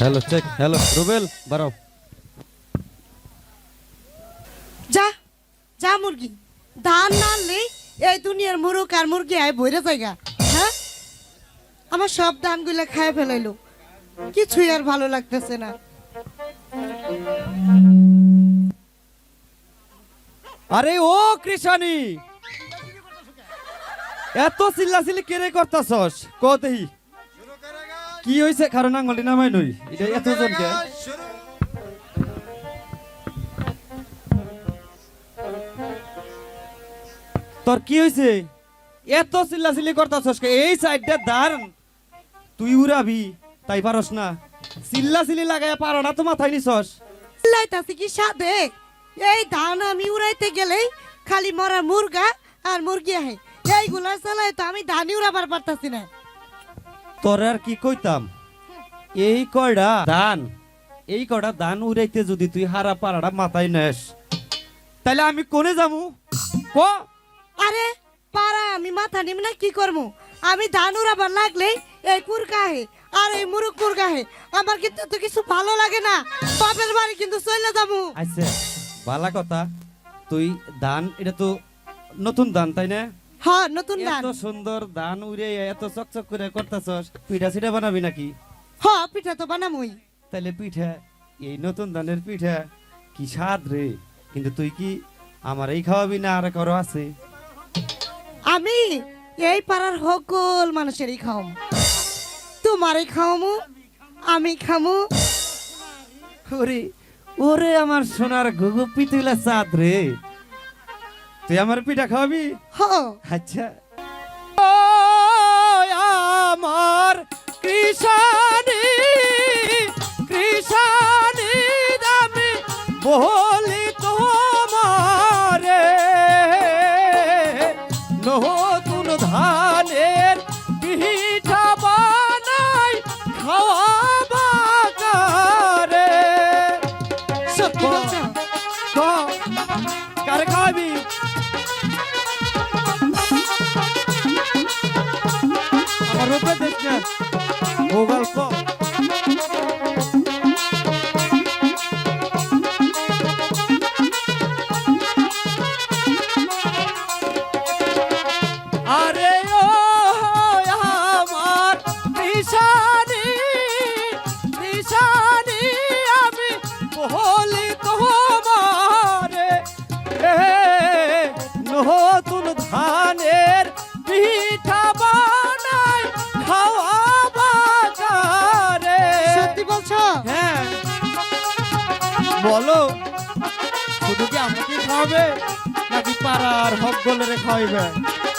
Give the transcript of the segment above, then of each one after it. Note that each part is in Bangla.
হ্যালো চেক হ্যালো রুবেল বাড়াও যা যা মুরগি। ধান না আনলে এই দুনিয়ার মুরুক আর মুরগি আয় বইরে জায়গা হ্যাঁ? আমার সব ধানগুলো খায় ফেলাইলো। কিছুই আর ভালো লাগতেছে না। আরে ও কৃষানি! এত চিল্লাচিল্লি কেড়ে করতাছস? কতেই কি হইছে? কারণ আঙ্গলটি নামাই নই। এটা এত জনকে তোর কি হইছে? এত চিল্লাচিল্লি করতাছস এই সাইডটা দাঁড়ান তুই উড়াবি, তাই পারস না। চিল্লাচিল্লি লাগায় পারো না তো মাথায় নিছস। লাইতাছে কি সাদে এই ধান আমি উড়াইতে গেলেই খালি মরা মুরগা আর মুরগি আহে। এইগুলা চালাই তো আমি ধানই উড়াবার পারতাছি না। তোর আর কি কইতাম? এই কয়ডা ধান। এই কয়টা ধান উড়াইতে যদি তুই হারা পাড়াটা মাথায় নেস। তাহলে আমি কোনে যামু? ক? আরে পারা আমি মাথা নিম না কি করব আমি ধান উড়াবার লাগলেই এই কুরকা হে আর এই মুরুক কুরকা হে আমার কিন্তু তো কিছু ভালো লাগে না। বাপের বাড়ি কিন্তু চলে যাব। আচ্ছা বালা কথা। তুই ধান এটা তো নতুন ধান তাই না? হ্যাঁ নতুন ধান। এত সুন্দর ধান উড়ে এত চকচক করে করতেছস পিঠা সিঠা বানাবি নাকি? হ্যাঁ পিঠা তো বানামুই। তাহলে পিঠা এই নতুন ধানের পিঠা কি স্বাদ রে? কিন্তু তুই কি আমার এই খাওয়াবি না আর কারও আছে? আমি এই পাড়ার সকল মানুষেরই খাওয়াম। তোমারই খাওয়ামু আমি খামু। ওরে ওরে আমার সোনার ঘুঘু পিতুলা চাঁদ রে। তুই আমার পিঠা খাওয়াবি? হ। আচ্ছা। ও আমার কৃষানি কৃষানি দামি বলি খাওয়াবে নাকি পাড়ার হক বলে খাওয়াইবে শোনো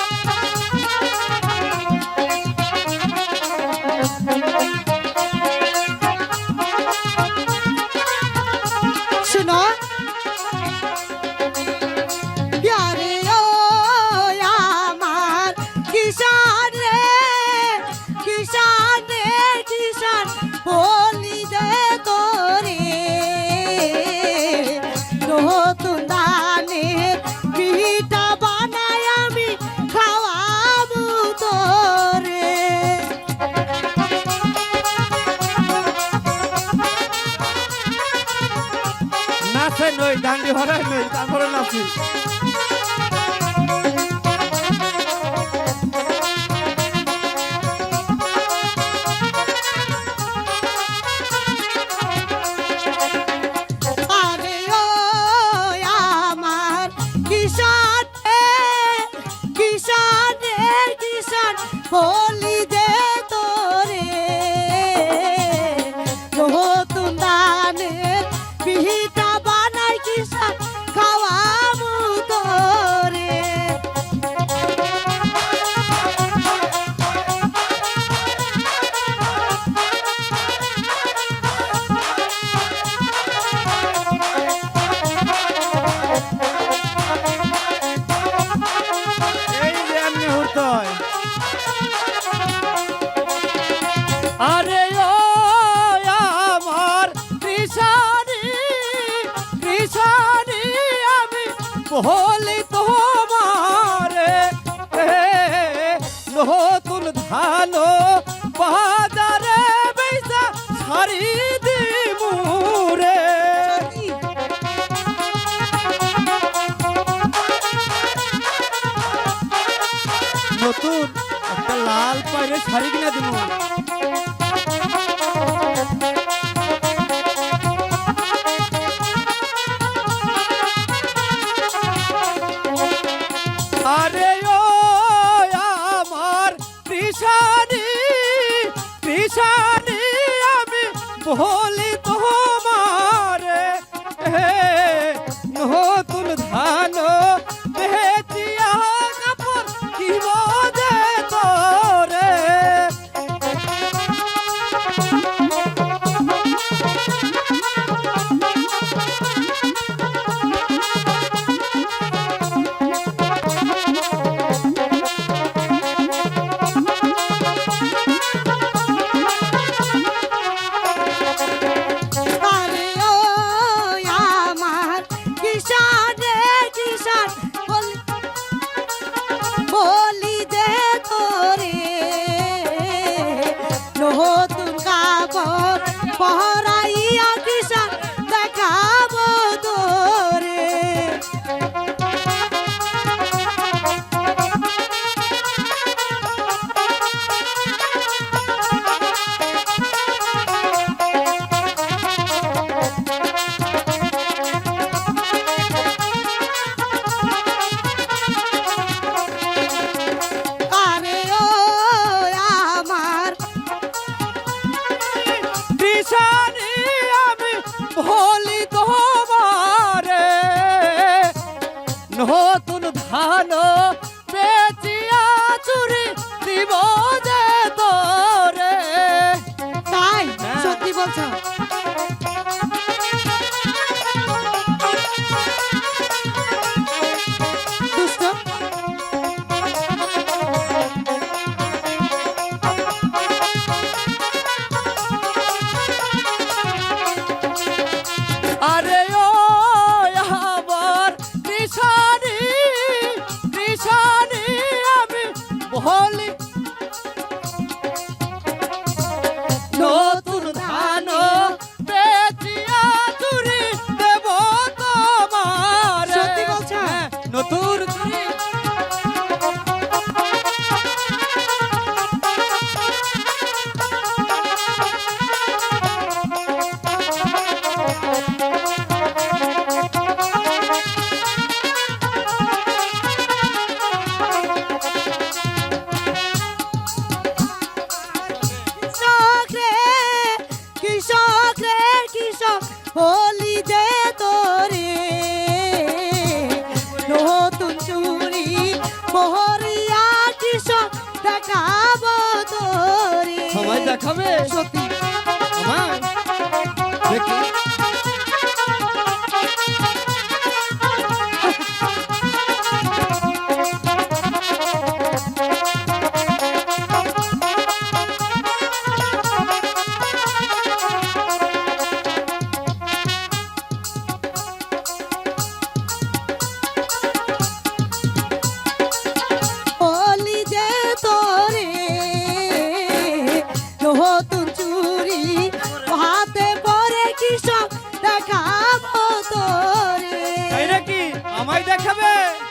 নাচে নই ডান্ডি হরাই নই তারপরে নাচি। আরে হলে তোমার। নতুন ধানো বাজারে বেসা শাড়ি দিমুরে নতুন একটা লাল পায়ে শাড়ি কিনা দিমু। Holy. নতুন ভালো বেচিয়া চুরি দিব যে দেখাবো তোরে। সবাই দেখাবে? সত্যি? আমার? দেখি। খাবে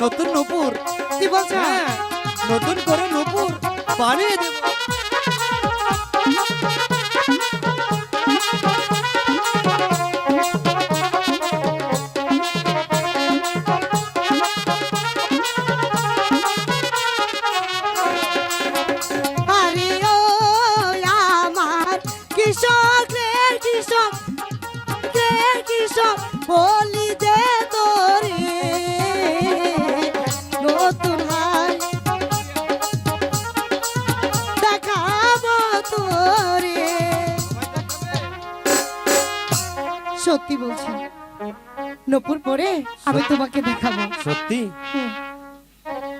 নতুন নূপুর। কি বলছে? হ্যাঁ। নতুন করে নূপুর বানিয়ে দেব। Kishore, Kishore, Kishore, Holy. পরে আমি তোমাকে দেখাবো। সত্যি?